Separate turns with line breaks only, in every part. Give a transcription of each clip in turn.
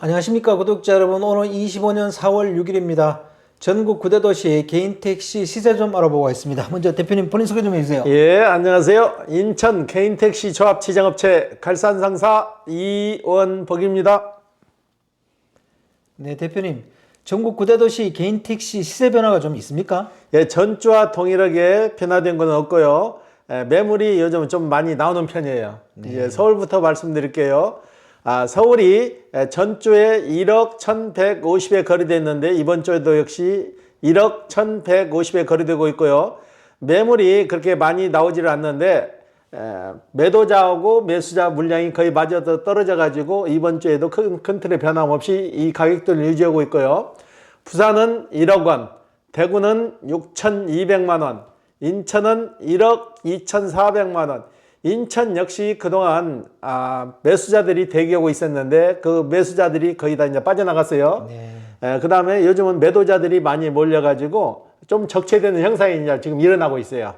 안녕하십니까 구독자 여러분 오늘 25년 4월 6일입니다. 전국 9대 도시 개인 택시 시세 좀 알아보고 있습니다. 먼저 대표님 본인 소개 좀 해주세요.
예, 안녕하세요. 인천 개인 택시 조합 지정업체 갈산 상사 이원복입니다.
네 대표님 전국 9대 도시 개인 택시 시세 변화가 좀 있습니까?
예, 전주와 동일하게 변화된 건 없고요. 예, 매물이 요즘 좀 많이 나오는 편이에요. 이제 서울부터 말씀드릴게요. 아, 서울이 예, 전주에 1억 1,150에 거래됐는데 이번 주에도 역시 1억 1,150에 거래되고 있고요. 매물이 그렇게 많이 나오지를 않는데 에, 매도자하고 매수자 물량이 거의 맞아 떨어져 가지고 이번 주에도 큰, 큰 틀의 변함없이 이 가격들을 유지하고 있고요. 부산은 1억 원, 대구는 6,200만 원, 인천은 1억 2,400만 원. 인천 역시 그동안 아, 매수자들이 대기하고 있었는데 그 매수자들이 거의 다 이제 빠져나갔어요.
네.
그 다음에 요즘은 매도자들이 많이 몰려가지고 좀 적체되는 형상이 이제 지금 일어나고 있어요.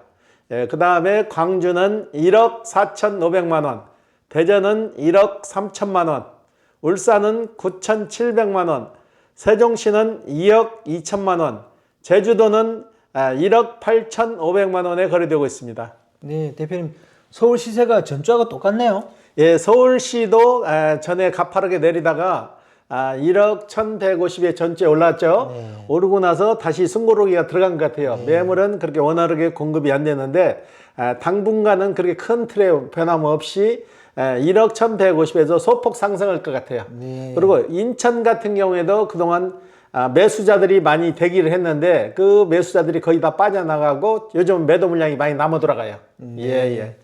그 다음에 광주는 1억 4,500만 원, 대전은 1억 3천만 원, 울산은 9,700만 원, 세종시는 2억 2천만 원, 제주도는 아, 1억 8,500만 원에 거래되고 있습니다.
네 대표님 서울 시세가 전주하고 똑같네요.
예, 서울시도 에, 전에 가파르게 내리다가 아, 1억 1,150에 전주에 올랐죠.
네.
오르고 나서 다시 숨고르기가 들어간 것 같아요. 매물은 그렇게 원활하게 공급이 안 되는데 에, 당분간은 그렇게 큰 틀의 변함 없이 에, 1억 1,150에서 소폭 상승할 것 같아요.
네.
그리고 인천 같은 경우에도 그동안 아, 매수자들이 많이 대기를 했는데 그 매수자들이 거의 다 빠져나가고 요즘 매도 물량이 많이 남아 돌아가요. 예, 예.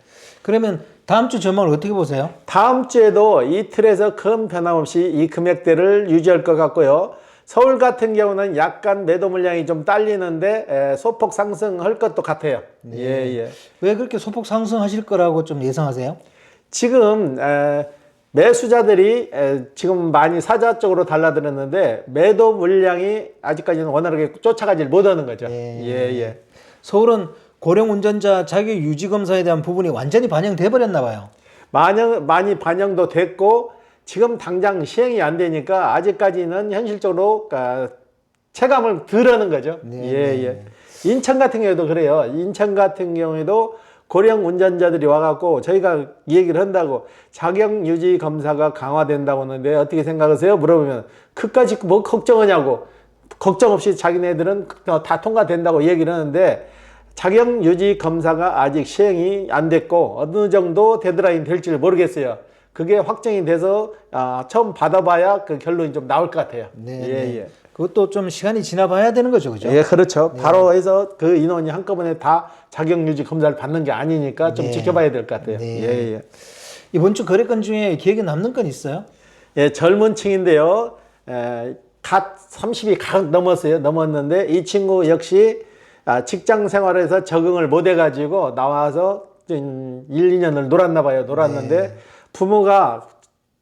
그러면 다음 주 전망을 어떻게 보세요?
다음 주에도 이 틀에서 큰 변함 없이 이 금액대를 유지할 것 같고요. 서울 같은 경우는 약간 매도 물량이 좀 딸리는데 에, 소폭 상승할 것도 같아요. 예, 예.
왜 그렇게 소폭 상승하실 거라고 좀 예상하세요?
지금 에, 매수자들이 에, 지금 많이 사자 쪽으로 달라들었는데 매도 물량이 아직까지는 원활하게 쫓아가지 못하는 거죠.
네.
예, 예.
서울은 고령 운전자 자격 유지 검사에 대한 부분이 완전히 반영돼 버렸나 봐요.
반영, 많이 반영도 됐고 지금 당장 시행이 안 되니까 아직까지는 현실적으로 아, 체감을 덜 하는 거죠.
네,
예, 예. 인천 같은 경우에도 그래요. 인천 같은 경우에도 고령 운전자들이 와갖고 저희가 얘기를 한다고 자격 유지 검사가 강화된다고 하는데 어떻게 생각하세요? 물어보면 그까지 뭐 걱정하냐고 걱정 없이 자기네들은 다 통과된다고 얘기를 하는데 자격 유지 검사가 아직 시행이 안 됐고 어느 정도 데드라인 될지 를 모르겠어요. 그게 확정이 돼서 아, 처음 받아봐야 그 결론이 좀 나올 것 같아요.
네,
예,
네.
예.
그것도 좀 시간이 지나봐야 되는 거죠, 그죠?
예, 그렇죠. 바로 해서 그 인원이 한꺼번에 다 자격 유지 검사를 받는 게 아니니까 좀
네.
지켜봐야 될 것 같아요.
네.
예, 예.
이번 주 거래건 중에 기억에 남는 건 있어요?
예, 젊은 층인데요. 에, 갓 30이 갓 넘었어요. 넘었는데 이 친구 역시 아, 직장 생활에서 적응을 못 해가지고 나와서 좀 1, 2년을 놀았나 봐요. 놀았는데
네.
부모가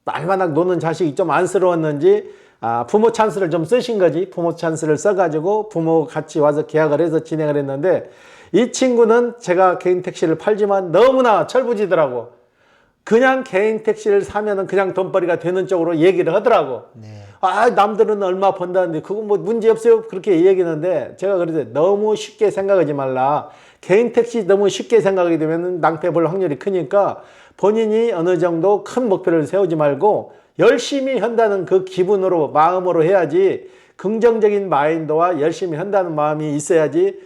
날마다 노는 자식이 좀 안쓰러웠는지 아, 부모 찬스를 좀 쓰신 거지. 부모 찬스를 써가지고 부모 같이 와서 계약을 해서 진행을 했는데 이 친구는 제가 개인 택시를 팔지만 너무나 철부지더라고. 그냥 개인 택시를 사면은 그냥 돈벌이가 되는 쪽으로 얘기를 하더라고.
네.
아, 남들은 얼마 번다는데 그거 뭐 문제 없어요. 그렇게 얘기했는데 제가 그래서 너무 쉽게 생각하지 말라. 개인 택시 너무 쉽게 생각하게 되면 낭패 볼 확률이 크니까 본인이 어느 정도 큰 목표를 세우지 말고 열심히 한다는 그 기분으로 마음으로 해야지 긍정적인 마인드와 열심히 한다는 마음이 있어야지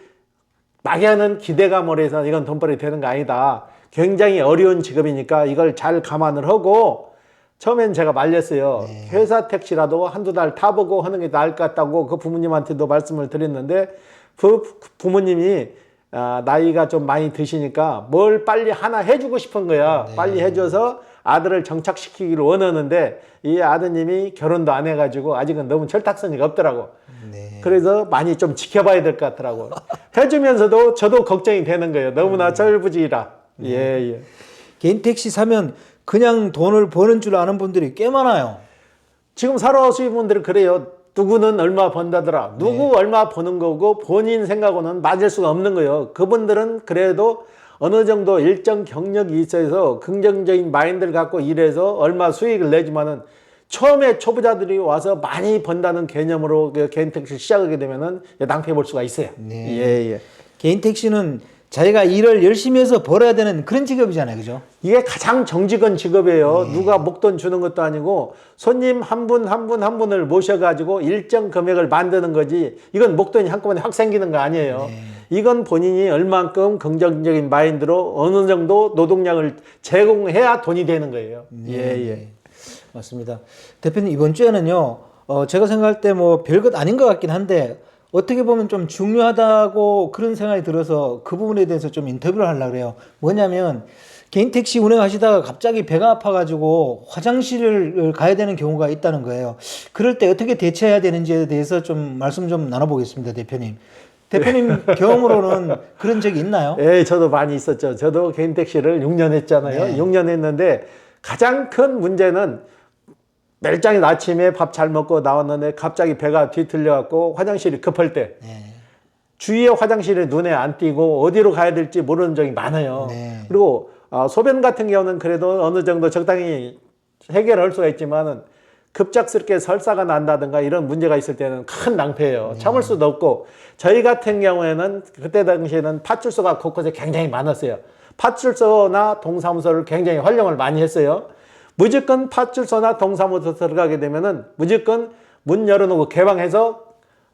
막연한 기대감으로 해서 이건 돈벌이 되는 거 아니다. 굉장히 어려운 직업이니까 이걸 잘 감안을 하고 처음엔 제가 말렸어요. 회사 택시라도 한두 달 타보고 하는 게 나을 것 같다고 그 부모님한테도 말씀을 드렸는데 그 부모님이 아, 나이가 좀 많이 드시니까 뭘 빨리 하나 해주고 싶은 거야. 빨리 해줘서 아들을 정착시키기를 원하는데 이 아드님이 결혼도 안 해가지고 아직은 너무 철딱서니가 없더라고.
네.
그래서 많이 좀 지켜봐야 될 것 같더라고. 해주면서도 저도 걱정이 되는 거예요. 너무나 철부지라. 예, 예.
개인 택시 사면 그냥 돈을 버는 줄 아는 분들이 꽤 많아요.
지금 살아오신 분들은 그래요. 누구는 얼마 번다더라. 누구 얼마 버는 거고 본인 생각으로는 맞을 수가 없는 거예요. 그분들은 그래도 어느 정도 일정 경력이 있어서 긍정적인 마인드를 갖고 일해서 얼마 수익을 내지만은 처음에 초보자들이 와서 많이 번다는 개념으로 그 개인 택시 시작하게 되면은 낭패 볼 수가 있어요.
네.
예, 예.
개인 택시는 자기가 일을 열심히 해서 벌어야 되는 그런 직업이잖아요. 그죠?
이게 가장 정직한 직업이에요. 누가 목돈 주는 것도 아니고 손님 한 분 한 분 한 분을 모셔가지고 일정 금액을 만드는 거지. 이건 목돈이 한꺼번에 확 생기는 거 아니에요. 이건 본인이 얼만큼 긍정적인 마인드로 어느 정도 노동량을 제공해야 돈이 되는 거예요. 예, 예.
맞습니다. 대표님 이번 주에는요. 어, 제가 생각할 때 뭐 별것 아닌 것 같긴 한데 어떻게 보면 좀 중요하다고 그런 생각이 들어서 그 부분에 대해서 좀 인터뷰를 하려고 그래요. 뭐냐면 개인 택시 운행하시다가 갑자기 배가 아파가지고 화장실을 가야 되는 경우가 있다는 거예요. 그럴 때 어떻게 대처해야 되는지에 대해서 좀 말씀 좀 나눠보겠습니다, 대표님. 대표님 경험으로는 그런 적이 있나요?
예, 저도 많이 있었죠. 저도 개인 택시를 6년 했잖아요.
네.
6년 했는데 가장 큰 문제는 멜장이 아침에 밥 잘 먹고 나왔는데 갑자기 배가 뒤틀려 갖고 화장실이 급할 때
네.
주위에 화장실이 눈에 안 띄고 어디로 가야 될지 모르는 적이 많아요.
네.
그리고 어, 소변 같은 경우는 그래도 어느 정도 적당히 해결할 수가 있지만은 급작스럽게 설사가 난다든가 이런 문제가 있을 때는 큰 낭패예요. 참을 수도 없고 저희 같은 경우에는 그때 당시에는 파출소가 곳곳에 굉장히 많았어요. 파출소나 동사무소를 굉장히 활용을 많이 했어요. 무조건 파출소나 동사무소 들어가게 되면은 무조건 문 열어놓고 개방해서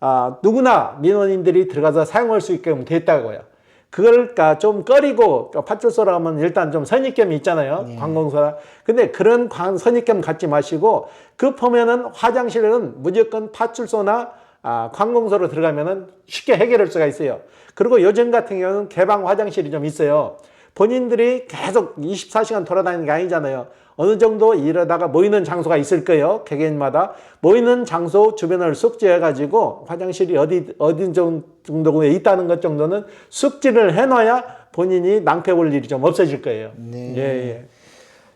아, 누구나 민원인들이 들어가서 사용할 수 있게끔 됐다고요. 그걸 까- 좀 꺼리고 그 파출소라 하면 일단 좀 선입견이 있잖아요. 관공서라. 근데 그런 관- 선입견 갖지 마시고 급하면은 화장실은 무조건 파출소나 아, 관공서로 들어가면은 쉽게 해결할 수가 있어요. 그리고 요즘 같은 경우는 개방 화장실이 좀 있어요. 본인들이 계속 24시간 돌아다니는 게 아니잖아요. 어느 정도 일하다가 모이는 장소가 있을 거예요. 개개인마다. 모이는 장소 주변을 숙지해가지고 화장실이 어디, 어디 정도에 있다는 것 정도는 숙지를 해놔야 본인이 낭패 볼 일이 좀 없어질 거예요.
네.
예, 예.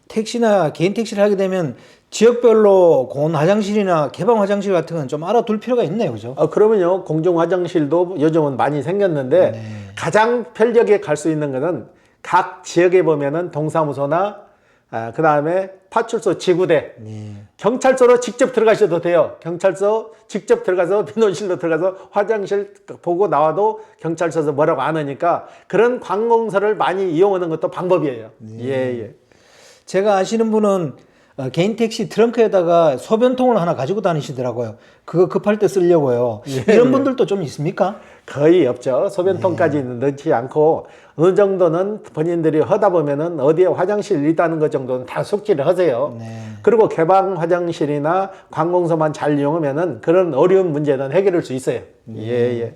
택시나 개인 택시를 하게 되면 지역별로 공원 화장실이나 개방 화장실 같은 건 좀 알아둘 필요가 있네요. 그죠?
어, 그러면요, 공중 화장실도 요즘은 많이 생겼는데 가장 편리하게 갈 수 있는 거는 각 지역에 보면은 동사무소나 아, 그 다음에 파출소 지구대
네.
경찰서로 직접 들어가셔도 돼요. 경찰서 직접 들어가서 민원실로 들어가서 화장실 보고 나와도 경찰서에서 뭐라고 안 하니까 그런 관공서를 많이 이용하는 것도 방법이에요. 예, 예.
제가 아시는 분은 어, 개인 택시 트렁크에다가 소변통을 하나 가지고 다니시더라고요. 그거 급할 때 쓰려고요. 이런 분들도 좀 있습니까?
거의 없죠. 소변통까지는 넣지 않고 어느 정도는 본인들이 하다 보면은 어디에 화장실 있다는 것 정도는 다 숙지를 하세요.
네.
그리고 개방 화장실이나 관공서만 잘 이용하면은 그런 어려운 문제는 해결할 수 있어요. 예, 예.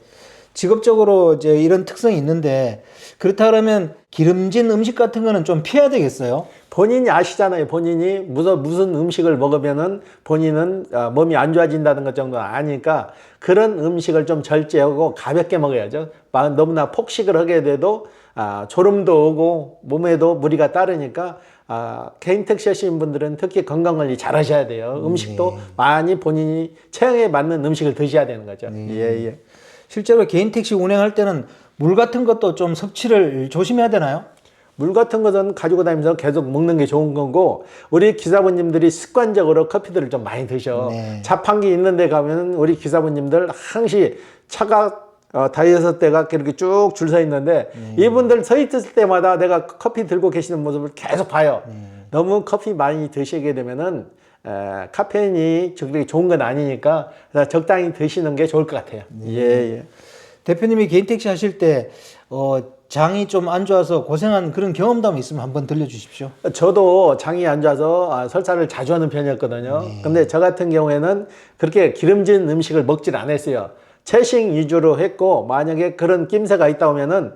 직업적으로 이제 이런 특성이 있는데 그렇다 그러면 기름진 음식 같은 거는 좀 피해야 되겠어요.
본인이 아시잖아요. 본인이 무슨 무슨 음식을 먹으면은 본인은 어, 몸이 안 좋아진다는 것 정도 아니까 그런 음식을 좀 절제하고 가볍게 먹어야죠. 마- 너무나 폭식을 하게 돼도 아, 졸음도 오고 몸에도 무리가 따르니까 아, 개인 택시 하시는 분들은 특히 건강 관리 잘 하셔야 돼요. 음식도 많이 본인이 체형에 맞는 음식을 드셔야 되는 거죠. 예, 예.
실제로 개인 택시 운행할 때는 물 같은 것도 좀 섭취를 조심해야 되나요?
물 같은 것은 가지고 다니면서 계속 먹는 게 좋은 거고 우리 기사분님들이 습관적으로 커피들을 좀 많이 드셔
네.
자판기 있는 데 가면 우리 기사분님들 항시 차가 어, 다이어트 때가 이렇게 쭉 줄 서 있는데 이분들 서 있을 때마다 내가 커피 들고 계시는 모습을 계속 봐요 너무 커피 많이 드시게 되면은 에, 카페인이 그렇게 좋은 건 아니니까 적당히 드시는 게 좋을 것 같아요 예, 예.
대표님이 개인 택시 하실 때 어, 장이 좀 안 좋아서 고생한 그런 경험담 있으면 한번 들려주십시오.
저도 장이 안 좋아서 아, 설사를 자주 하는 편이었거든요. 근데 저 같은 경우에는 그렇게 기름진 음식을 먹질 않았어요. 채식 위주로 했고 만약에 그런 낌새가 있다 오면은 에,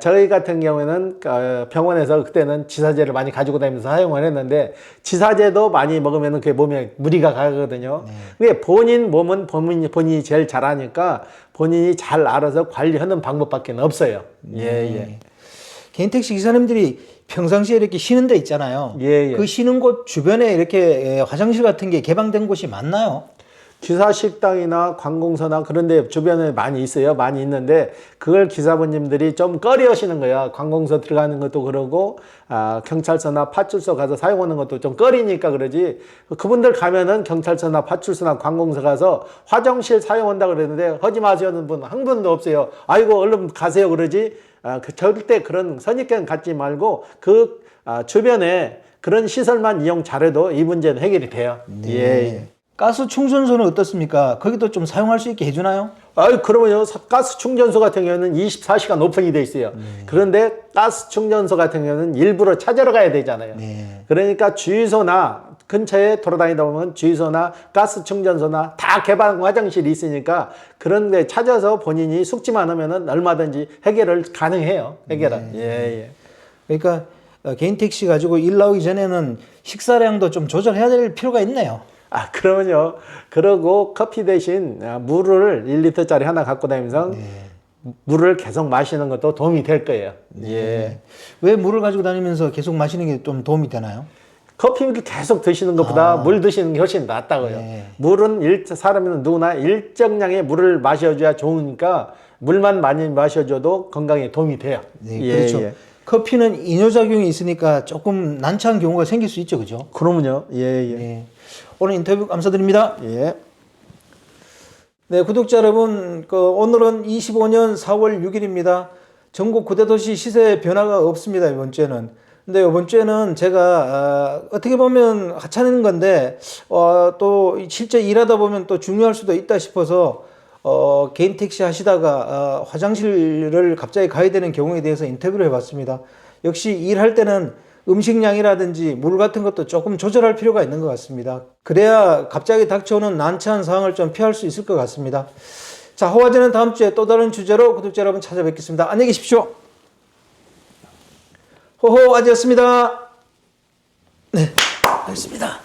저희 같은 경우에는 어, 병원에서 그때는 지사제를 많이 가지고 다니면서 사용을 했는데 지사제도 많이 먹으면 그게 몸에 무리가 가거든요. 근데 본인 몸은 본인이, 본인이 제일 잘하니까 본인이 잘 알아서 관리하는 방법밖에 없어요. 예, 예.
개인 택시 기사님들이 평상시에 이렇게 쉬는 데 있잖아요.
예, 예.
그 쉬는 곳 주변에 이렇게 에, 화장실 같은 게 개방된 곳이 많나요?
기사식당이나 관공서나 그런 데 주변에 많이 있어요. 많이 있는데 그걸 기사분님들이 좀 꺼려 하시는 거야. 관공서 들어가는 것도 그러고 아, 경찰서나 파출소 가서 사용하는 것도 좀 꺼리니까 그러지. 그분들 가면은 경찰서나 파출소나 관공서 가서 화장실 사용한다 그랬는데 하지 마시는 분 한 분도 없어요. 아이고 얼른 가세요 그러지. 아, 그 절대 그런 선입견 갖지 말고 그 아, 주변에 그런 시설만 이용 잘해도 이 문제는 해결이 돼요. 예. 예.
가스 충전소는 어떻습니까? 거기도 좀 사용할 수 있게 해주나요?
아유, 그러면요, 사- 가스 충전소 같은 경우는 24시간 오픈이 돼 있어요. 그런데 가스 충전소 같은 경우는 일부러 찾으러 가야 되잖아요.
네.
그러니까 주유소나 근처에 돌아다니다 보면 주유소나 가스 충전소나 다 개방 화장실이 있으니까 그런 데 찾아서 본인이 숙지만 하면은 얼마든지 해결을 가능해요. 해결은. 예, 예.
그러니까 어, 개인 택시 가지고 일 나오기 전에는 식사량도 좀 조절해야 될 필요가 있네요.
아, 그러면요. 그러고 커피 대신 아, 물을 1리터짜리 하나 갖고 다니면서 물을 계속 마시는 것도 도움이 될 거예요. 예.
왜 물을 가지고 다니면서 계속 마시는 게 좀 도움이 되나요?
커피를 계속 드시는 것보다 물 드시는 게 훨씬 낫다고요.
네.
물은 일, 사람은 누구나 일정량의 물을 마셔줘야 좋으니까 물만 많이 마셔줘도 건강에 도움이 돼요.
네,
예,
그렇죠.
예.
커피는 이뇨작용이 있으니까 조금 난처한 경우가 생길 수 있죠, 그죠?
그러면요. 예, 예.
네. 오늘 인터뷰 감사드립니다.
예.
네, 구독자 여러분, 그 오늘은 25년 4월 6일입니다. 전국 구대 도시 시세 변화가 없습니다, 이번 주에는. 근데 이번 주에는 제가 아, 어떻게 보면 하찮은 건데 어, 또 실제 일하다 보면 또 중요할 수도 있다 싶어서 어, 개인 택시 하시다가 아, 화장실을 갑자기 가야 되는 경우에 대해서 인터뷰를 해봤습니다. 역시 일할 때는 음식량이라든지 물 같은 것도 조금 조절할 필요가 있는 것 같습니다. 그래야 갑자기 닥쳐오는 난처한 상황을 좀 피할 수 있을 것 같습니다. 자, 호화제는 다음 주에 또 다른 주제로 구독자 여러분 찾아뵙겠습니다. 안녕히 계십시오. 호호 아지였습니다. 네, 알겠습니다.